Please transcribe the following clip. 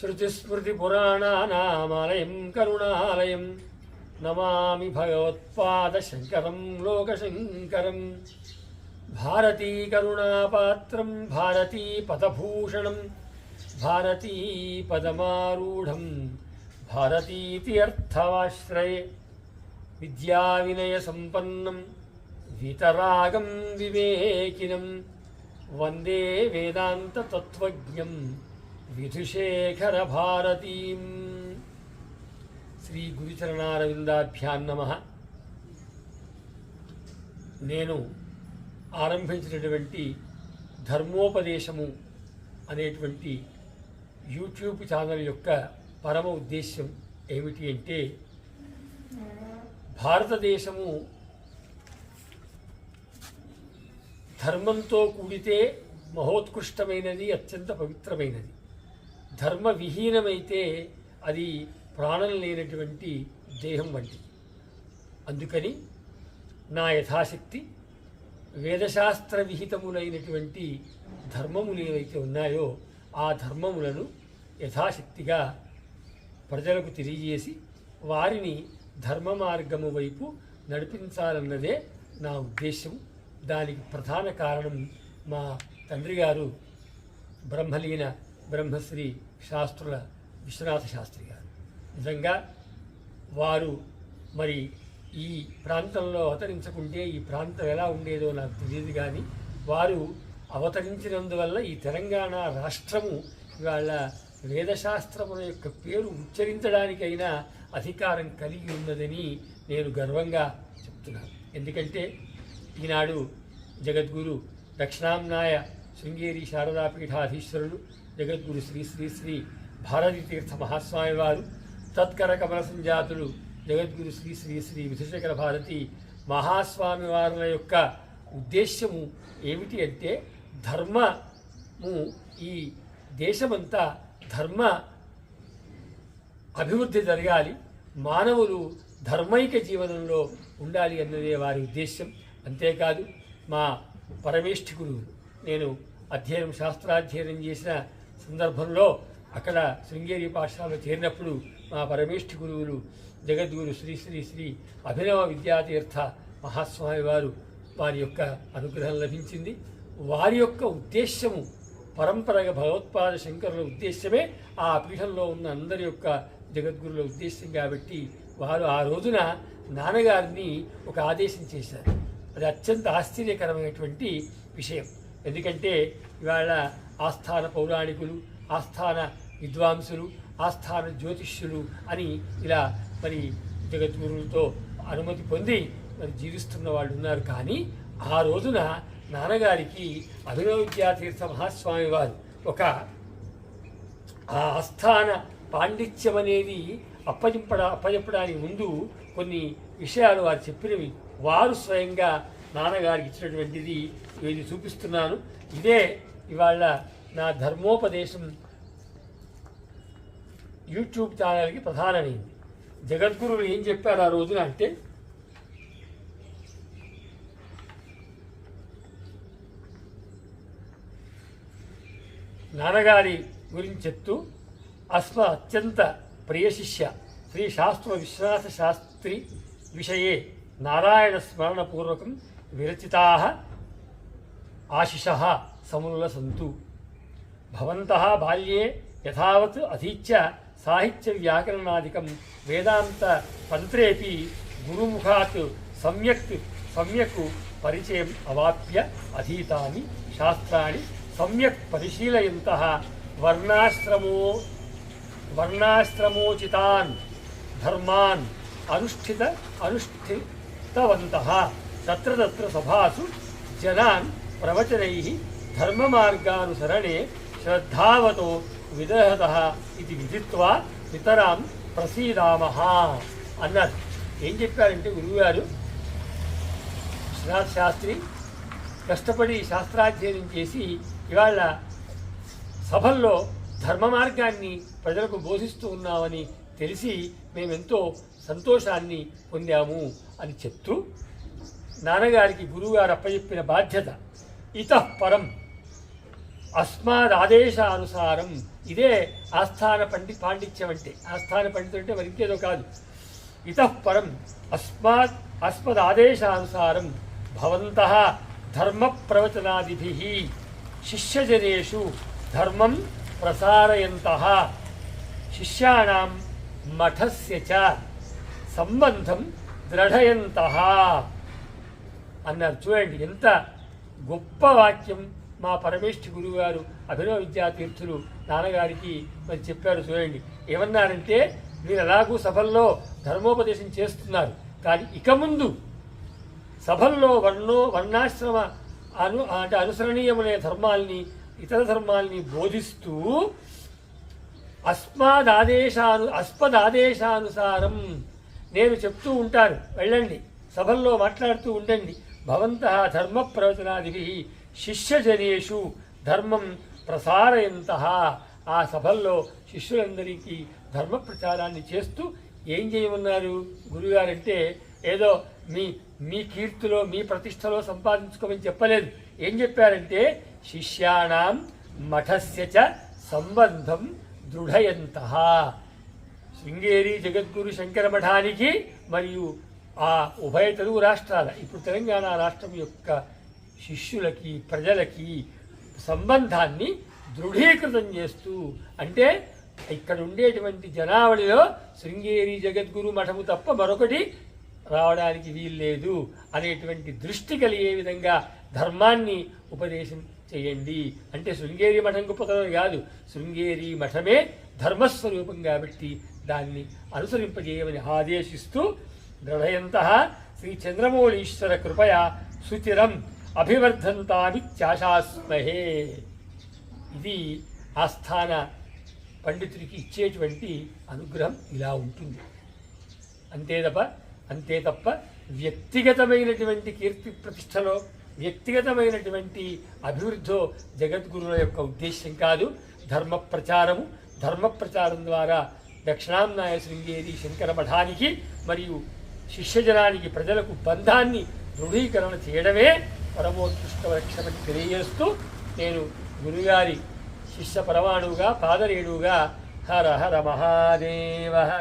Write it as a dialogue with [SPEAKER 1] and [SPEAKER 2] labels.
[SPEAKER 1] శృతిస్మృతిపురాణానామాలయం కరుణాలయం. నమామి భగవత్పాదశంకరం లోకశంకరం. భారతీ కరుణాపాత్రం భారతీ పదభూషణం భారతీ పదమారూఢం భారతీతి అర్థమాశ్రయే విద్యావినయసంపన్నం వితరాగం వివేకినం. వందే వేదాంతతత్వజ్ఞం. విధుశేఖరభారతీం శ్రీ గురుచరణారవిందాభ్యాన్ నమ నేను ఆరంభించినటువంటి ధర్మోపదేశము అనేటువంటి యూట్యూబ్ ఛానల్ యొక్క పరమ ఉద్దేశ్యం ఏమిటి అంటే భారతదేశము ధర్మంతో కూడితే మహోత్కృష్టమైనది అత్యంత పవిత్రమైనది. ధర్మ విహీనమైతే అది ప్రాణం లేనటువంటి దేహం వంటిది. అందుకని నా యథాశక్తి వేదశాస్త్ర విహితములైనటువంటి ధర్మములు ఏవైతే ఉన్నాయో ఆ ధర్మములను యథాశక్తిగా ప్రజలకు తెలియజేసి వారిని ధర్మ మార్గము వైపు నడిపించాలన్నదే నా ఉద్దేశం దానికి ప్రధాన కారణం మా తండ్రి గారు బ్రహ్మలీన బ్రహ్మశ్రీ శాస్త్రుల విశ్వనాథ శాస్త్రి గారు. నిజంగా వారు మరి ఈ ప్రాంతంలో అవతరించకుంటే ఈ ప్రాంతం ఎలా ఉండేదో నాకు తెలియదు కానీ వారు అవతరించినందువల్ల ఈ తెలంగాణ రాష్ట్రము ఇవాళ వేదశాస్త్రముల యొక్క పేరు ఉచ్చరించడానికైనా అధికారం కలిగి ఉన్నదని నేను గర్వంగా చెప్తున్నాను. ఎందుకంటే ఈనాడు జగద్గురు దక్షిణాంనాయ శృంగేరి శారదాపీఠాధీశ్వరులు జగద్గురు శ్రీ శ్రీ శ్రీ భారతీ తీర్థ మహాస్వామి వారు తత్కర కమల సంజాతులు జగద్గురు శ్రీ శ్రీ శ్రీ విధుశేఖర భారతి మహాస్వామి వారుల యొక్క ఉద్దేశ్యము ఏమిటి అంటే ధర్మము ఈ దేశమంతా ధర్మ అభివృద్ధి జరగాలి మానవులు ధర్మైక జీవనంలో ఉండాలి అన్నదే వారి ఉద్దేశ్యం. అంతేకాదు మా పరమేష్ఠి గురువు నేను అధ్యయనం శాస్త్రాధ్యయనం చేసిన సందర్భంలో అక్కడ శృంగేరి పాఠశాలలో చేరినప్పుడు మా పరమేష్ఠి గురువులు జగద్గురు శ్రీ శ్రీ శ్రీ అభినవ విద్యాతీర్థ మహాస్వామి వారు వారి యొక్క అనుగ్రహం లభించింది. వారి యొక్క ఉద్దేశ్యము పరంపరగా భగవత్పాద శంకరుల ఉద్దేశ్యమే ఆ పీఠంలో ఉన్న అందరి యొక్క జగద్గురుల ఉద్దేశ్యం కాబట్టి వారు ఆ రోజున నాన్నగారిని ఒక ఆదేశం చేశారు. అది అత్యంత ఆశ్చర్యకరమైనటువంటి విషయం. ఎందుకంటే ఇవాళ ఆస్థాన పౌరాణికులు ఆస్థాన విద్వాంసులు ఆస్థాన జ్యోతిష్యులు అని ఇలా మరి జగద్గురులతో అనుమతి పొంది మరి జీవిస్తున్న వాళ్ళు ఉన్నారు. కానీ ఆ రోజున నాన్నగారికి అభినవవిద్యాతీర్థ మహాస్వామి వారు ఒక ఆ ఆస్థాన పాండిత్యం అనేది అప్పచెప్పడ అప్పజెప్పడానికి ముందు కొన్ని విషయాలు వారు చెప్పినవి. వారు స్వయంగా నాన్నగారికి ఇచ్చినటువంటిది ఇది చూపిస్తున్నాను. ఇదే ఇవాళ నా ధర్మోపదేశం యూట్యూబ్ ఛానల్కి ప్రధానమైంది. జగద్గురువులు ఏం చెప్పారు ఆ రోజున అంటే నాన్నగారి గురించి చెప్తూ అస్మ అత్యంత ప్రియశిష్య శ్రీ శాస్త్ర విశ్వాస శాస్త్రి విషయే నారాయణ స్మరణపూర్వకం విరచితా ఆశిష. సముల్లసంతు భవంతः బాల్యే యథావత్ అధీత్య సాహిత్య వ్యాకరణాదికం వేదాంత తంత్రేపి గురుముఖాత్ సమ్యక్ సమ్యక్ పరిచయం అవాప్య అధీతాని శాస్త్రాన్ని సమ్యక్ పరిశీలయంత వర్ణాశ్రమో వర్ణాశ్రమోచితాన్ ధర్మాన్ అనుష్ఠిత అనుష్ఠితవంత. తత్ర తత్ర సభాసు జనాన్ ప్రవచనై ధర్మమార్గానుసరణే శ్రద్ధావతో విదహత ఇది విధిత్వా ఇతరాం ప్రసీదామహ అన్నారు. ఏం చెప్పారంటే గురువుగారు? విశ్వనాథ్ శాస్త్రి కష్టపడి శాస్త్రాధ్యయనం చేసి ఇవాళ సభల్లో ధర్మ మార్గాన్ని ప్రజలకు బోధిస్తూ ఉన్నామని తెలిసి మేమెంతో సంతోషాన్ని పొందాము అని చెప్తూ నాన్నగారికి గురువుగారు అప్పచెప్పిన బాధ్యత. ఇతఃపరం అస్మాదాదేశానుసారం ఇదే ఆస్థాన పండి పాండిత్యం అంటే ఆస్థాన పండితుడు అంటే మరి ఇంకేదో కాదు. ఇతః అస్మాత్ అస్మదాదేశానుసారం భవంత ధర్మ ప్రవచనాదిభిः శిష్యజనేషు ధర్మం ప్రసారయంత. శిష్యాణం మఠస్య చ సంబంధం దృఢయంత. అన్నారు. చూడండి ఎంత గొప్ప వాక్యం. మా పరమేష్ఠి గురువు గారు అభినవ విద్యాతీర్థులు నాన్నగారికి మరి చెప్పారు చూడండి. ఏమన్నారంటే మీరు ఎలాగూ సభల్లో ధర్మోపదేశం చేస్తున్నారు. కానీ ఇక ముందు సభల్లో వర్ణో వర్ణాశ్రమ అను అంటే అనుసరణీయమనే ధర్మాల్ని ఇతర ధర్మాల్ని బోధిస్తూ అస్మాదాదేశాను అస్మదాదేశానుసారం నేను చెప్తూ ఉంటాను. వెళ్ళండి. సభల్లో మాట్లాడుతూ ఉండండి. భవంత ధర్మ ప్రవచనాదిభి శిష్యజనేషు ధర్మం ప్రసారయంత. ఆ సభల్లో శిష్యులందరికీ ధర్మ ప్రచారాన్ని చేస్తూ ఏం చేయమన్నారు? గురుగారంటే ఏదో మీ మీ కీర్తిలో మీ ప్రతిష్టలో సంపాదించుకోమని చెప్పలేదు. ఏం చెప్పారంటే శిష్యాణం మఠస్య చ సంబంధం దృఢయంత. శృంగేరి జగద్గురు శంకర మఠానికి మరియు ఆ ఉభయ తెలుగు రాష్ట్రాల ఇప్పుడు తెలంగాణ రాష్ట్రం యొక్క శిష్యులకి ప్రజలకి సంబంధాన్ని దృఢీకృతం చేస్తూ అంటే ఇక్కడ ఉండేటువంటి జనావళిలో శృంగేరి జగద్గురు మఠము తప్ప మరొకటి రావడానికి వీల్లేదు అనేటువంటి దృష్టి కలిగే విధంగా ధర్మాన్ని ఉపదేశం చేయండి. అంటే శృంగేరి మఠం గొప్పతనం కాదు. శృంగేరి మఠమే ధర్మస్వరూపం కాబట్టి దాన్ని అనుసరింపజేయమని ఆదేశిస్తూ దృఢయంత శ్రీ చంద్రమౌళీశ్వర కృపయ సుచిరం అభివర్ధంతామిత్యాశాస్మహే. ఇది ఆస్థాన పండితుడికి ఇచ్చేటువంటి అనుగ్రహం ఇలా ఉంటుంది. అంతే తప్ప అంతే తప్ప వ్యక్తిగతమైనటువంటి కీర్తి ప్రతిష్టలో వ్యక్తిగతమైనటువంటి అభివృద్ధో జగద్గురుల యొక్క ఉద్దేశ్యం కాదు ధర్మ ప్రచారము ధర్మ ప్రచారం ద్వారా దక్షిణాంనాయ శృంగేరి శంకర మఠానికి మరియు శిష్యజనానికి ప్రజలకు బంధాన్ని దృఢీకరణ చేయడమే పరమోత్కృష్ట లక్ష్యమని తెలియజేస్తూ నేను గురుగారి శిష్య పరమాణువుగా పాదరేణువుగా హర హర మహాదేవ